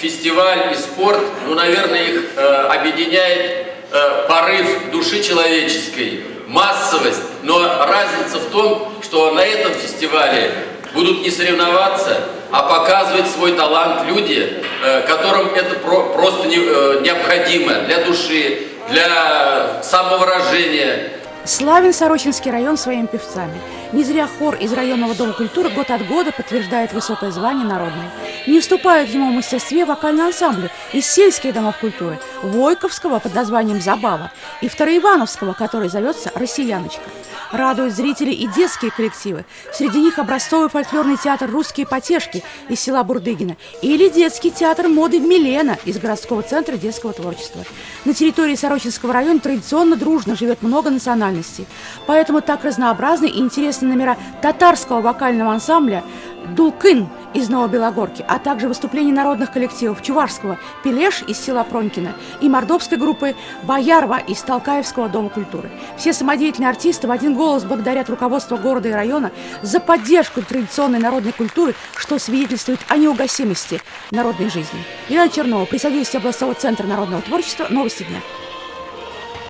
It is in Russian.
фестиваль и спорт, ну, наверное, их э, объединяет э, порыв души человеческой, массовость, но разница в том, что на этом фестивале будут не соревноваться, а показывать свой талант люди, э, которым это про- просто не- э, необходимо для души, для самовыражения. Славен Сорочинский район своими певцами. Не зря хор из районного дома культуры год от года подтверждает высокое звание народное. Не уступают ему в мастерстве вокальные ансамбли из сельских домов культуры, Войковского под названием «Забава» и Второивановского, который зовется «Россияночка». Радуют зрители и детские коллективы. Среди них образцовый фольклорный театр «Русские потешки» из села Бурдыгина или детский театр моды «Милена» из городского центра детского творчества. На территории Сорочинского района традиционно дружно живет много национальностей. Поэтому так разнообразны и интересны номера татарского вокального ансамбля «Дулкын» из Новобелогорки, а также выступления народных коллективов Чувашского «Пелеш» из села Пронькино и мордовской группы «Боярва» из Толкаевского дома культуры. Все самодеятельные артисты в один голос благодарят руководство города и района за поддержку традиционной народной культуры, что свидетельствует о неугасимости народной жизни. Елена Чернова, при содействии областного центра народного творчества, новости дня.